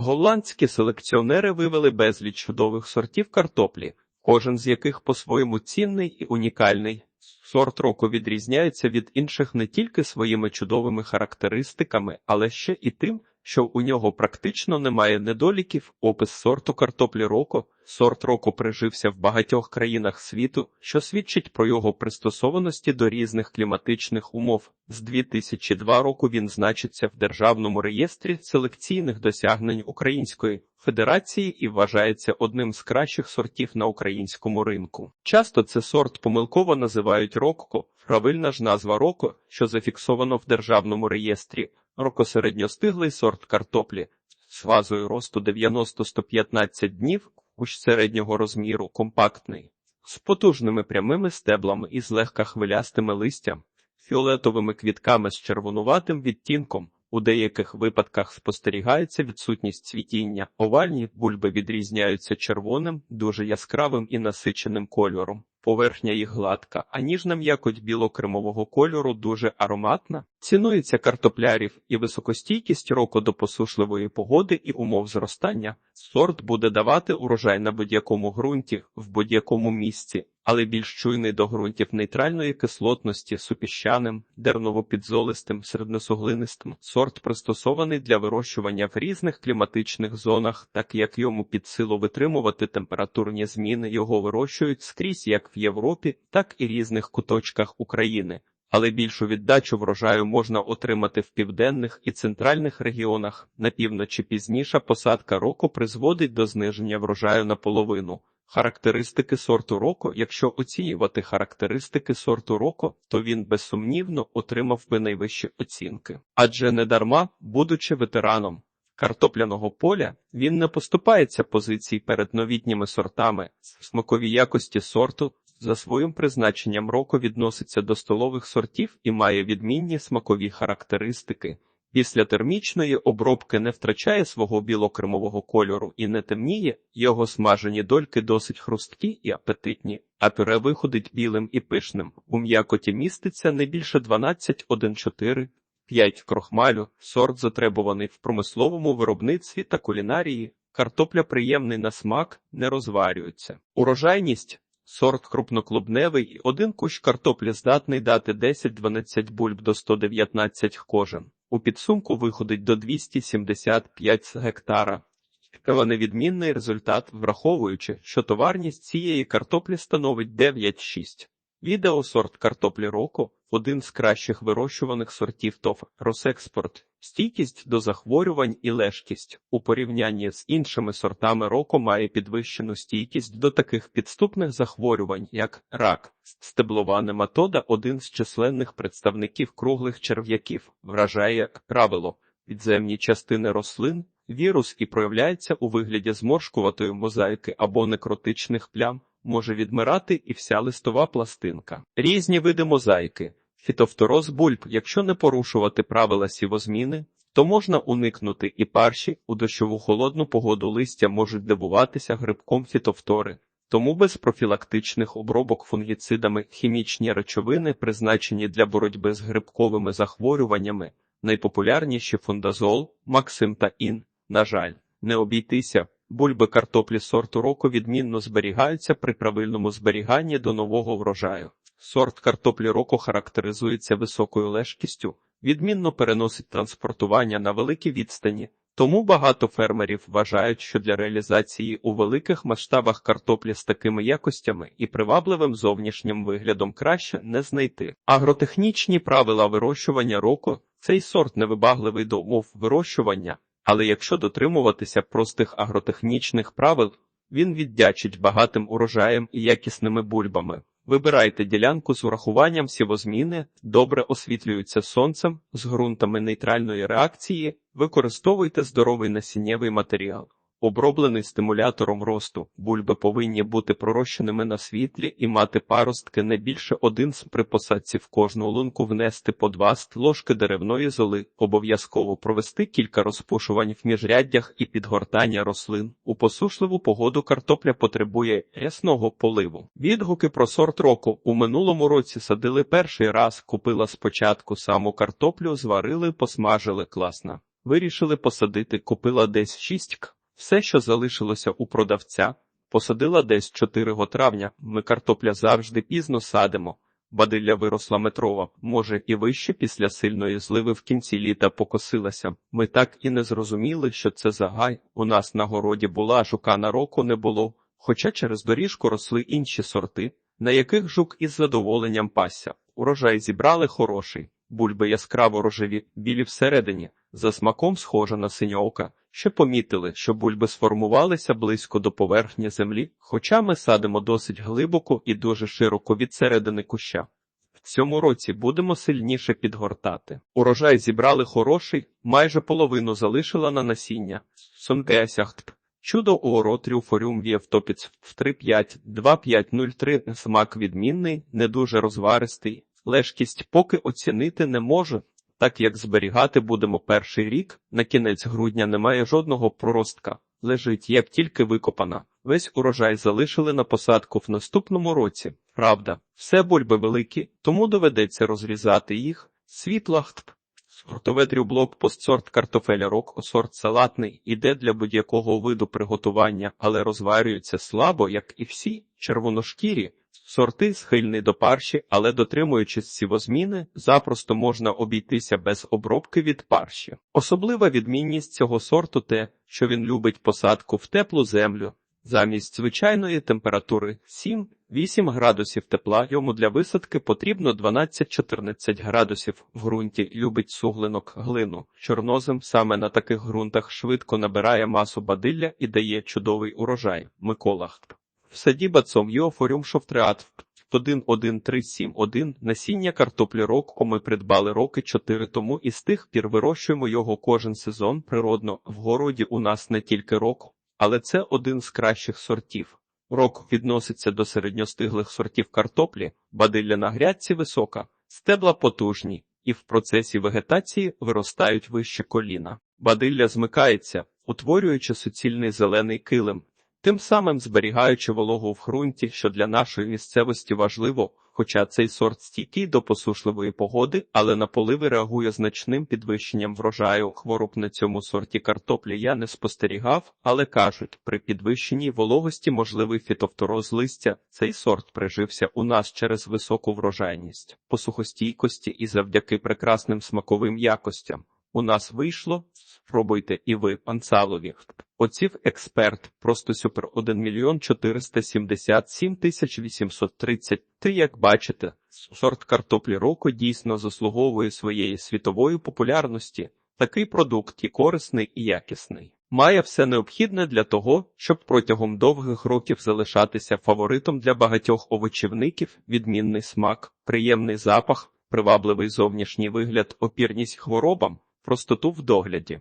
Голландські селекціонери вивели безліч чудових сортів картоплі, кожен з яких по-своєму цінний і унікальний. Сорт року відрізняється від інших не тільки своїми чудовими характеристиками, але ще і тим, що у нього практично немає недоліків. Опис сорту картоплі року. Сорт року прижився в багатьох країнах світу, що свідчить про його пристосованості до різних кліматичних умов. З 2002 року він значиться в Державному реєстрі селекційних досягнень Української Федерації і вважається одним з кращих сортів на українському ринку. Часто це сорт помилково називають рокко, правильна ж назва роко, що зафіксовано в Державному реєстрі. Рокосередньостиглий сорт картоплі з фазою росту 90-115 днів, кущ середнього розміру, компактний, з потужними прямими стеблами і злегка хвилястими листям, фіолетовими квітками з червонуватим відтінком. У деяких випадках спостерігається відсутність цвітіння. Овальні бульби відрізняються червоним, дуже яскравим і насиченим кольором. Поверхня їх гладка, а ніжна м'якоть білокремового кольору дуже ароматна. Цінується картоплярів і високостійкість року до посушливої погоди і умов зростання. Сорт буде давати урожай на будь-якому ґрунті, в будь-якому місці, але більш чуйний до ґрунтів нейтральної кислотності, супіщаним, дерново-підзолистим, середньосуглинистим. Сорт пристосований для вирощування в різних кліматичних зонах, так як йому під силу витримувати температурні зміни. Його вирощують скрізь як в Європі, так і різних куточках України. Але більшу віддачу врожаю можна отримати в південних і центральних регіонах. На півночі пізніша посадка року призводить до зниження врожаю наполовину. Характеристики сорту року, якщо оцінювати характеристики сорту року, то він безсумнівно отримав би найвищі оцінки. Адже недарма, будучи ветераном картопляного поля, він не поступається позицій перед новітніми сортами. Смакові якості сорту за своїм призначенням року відноситься до столових сортів і має відмінні смакові характеристики. Після термічної обробки не втрачає свого білокремового кольору і не темніє, його смажені дольки досить хрусткі і апетитні, а пюре виходить білим і пишним. У м'якоті міститься не більше 12,1,4, 5 крохмалю, сорт затребуваний в промисловому виробництві та кулінарії, картопля приємний на смак, не розварюється. Урожайність Сорт крупноклубневий і один кущ картоплі здатний дати 10-12 бульб до 119 кожен. У підсумку виходить до 275 з гектара. Це невідмінний результат, враховуючи, що товарність цієї картоплі становить 9,6. Відео сорт картоплі року один з кращих вирощуваних сортів ТОВ Росекспорт. Стійкість до захворювань і лежкість у порівнянні з іншими сортами року має підвищену стійкість до таких підступних захворювань, як рак, стеблова нематода один з численних представників круглих черв'яків, вражає як правило підземні частини рослин. Вірус і проявляється у вигляді зморшкуватої мозаїки або некротичних плям, може відмирати і вся листова пластинка. Різні види мозаїки. Фітофтороз бульб, якщо не порушувати правила сівозміни, то можна уникнути і парші у дощову холодну погоду листя можуть дивуватися грибком фітофтори. Тому без профілактичних обробок фунгіцидами хімічні речовини, призначені для боротьби з грибковими захворюваннями, найпопулярніші фундазол, максим та ін. На жаль, не обійтися. Бульби картоплі сорту року відмінно зберігаються при правильному зберіганні до нового врожаю. Сорт картоплі року характеризується високою лежкістю, відмінно переносить транспортування на великі відстані, тому багато фермерів вважають, що для реалізації у великих масштабах картоплі з такими якостями і привабливим зовнішнім виглядом краще не знайти. Агротехнічні правила вирощування року цей сорт невибагливий до умов вирощування, але якщо дотримуватися простих агротехнічних правил, він віддячить багатим урожаєм і якісними бульбами. Вибирайте ділянку з урахуванням сівозміни, добре освітлюються сонцем, з ґрунтами нейтральної реакції, використовуйте здоровий насіннєвий матеріал. Оброблений стимулятором росту, бульби повинні бути пророщеними на світлі і мати паростки не більше один з при посадці в кожну лунку внести по два ложки деревної золи, обов'язково провести кілька розпушувань в міжряддях і підгортання рослин. У посушливу погоду картопля потребує рясного поливу. Відгуки про сорт року у минулому році садили перший раз, купила спочатку саму картоплю, зварили, посмажили класна. Вирішили посадити, купила десь шість к. Все, що залишилося у продавця, посадила десь 4 травня. Ми картопля завжди пізно садимо. Бадилля виросла метрова, може, і вище після сильної зливи в кінці літа покосилася. Ми так і не зрозуміли, що це за гай. У нас на городі була, жука на року не було, хоча через доріжку росли інші сорти, на яких жук із задоволенням пасся. Урожай зібрали хороший, бульби яскраво рожеві, білі всередині, за смаком схожа на синьоока. Ще помітили, що бульби сформувалися близько до поверхні землі, хоча ми садимо досить глибоко і дуже широко від середини куща. В цьому році будемо сильніше підгортати. Урожай зібрали хороший, майже половину залишила на насіння. Сондесяхт. Чудо уоро трюфоріум в'євтопіц в 3.5.2.5.03 смак відмінний, не дуже розваристий. Лежкість поки оцінити не можу, так як зберігати будемо перший рік, на кінець грудня немає жодного проростка. Лежить, як тільки викопана. Весь урожай залишили на посадку в наступному році. Правда, все бульби великі, тому доведеться розрізати їх. Світлахт. Сортове дрюблок постсорт картофеля рок, сорт салатний, іде для будь-якого виду приготування, але розварюється слабо, як і всі, червоношкірі. Сорти схильні до парші, але дотримуючись сівозміни, запросто можна обійтися без обробки від парші. Особлива відмінність цього сорту те, що він любить посадку в теплу землю. Замість звичайної температури 7-8 градусів тепла йому для висадки потрібно 12-14 градусів. В ґрунті любить суглинок глину. Чорнозем саме на таких ґрунтах швидко набирає масу бадилля і дає чудовий урожай. Микола. В саді бацом Йофоріум шовтреат 11371 насіння картоплі року ми придбали роки 4 тому і з тих пір вирощуємо його кожен сезон природно. В городі у нас не тільки рок, але це один з кращих сортів. Рок відноситься до середньостиглих сортів картоплі, бадилля на грядці висока, стебла потужні, і в процесі вегетації виростають вище коліна. Бадилля змикається, утворюючи суцільний зелений килим, тим самим зберігаючи вологу в ґрунті, що для нашої місцевості важливо, хоча цей сорт стійкий до посушливої погоди, але на поливи реагує значним підвищенням врожаю. Хвороб на цьому сорті картоплі я не спостерігав, але кажуть, при підвищенні вологості можливий фітофтороз листя. Цей сорт прижився у нас через високу врожайність, посухостійкості і завдяки прекрасним смаковим якостям. У нас вийшло. Спробуйте і ви, панцалові. Оців експерт, просто супер 1 мільйон 477 тисяч 830. Ти, як бачите, сорт картоплі року дійсно заслуговує своєї світової популярності. Такий продукт і корисний і якісний. Має все необхідне для того, щоб протягом довгих років залишатися фаворитом для багатьох овочівників, відмінний смак, приємний запах, привабливий зовнішній вигляд, опірність хворобам, простоту в догляді.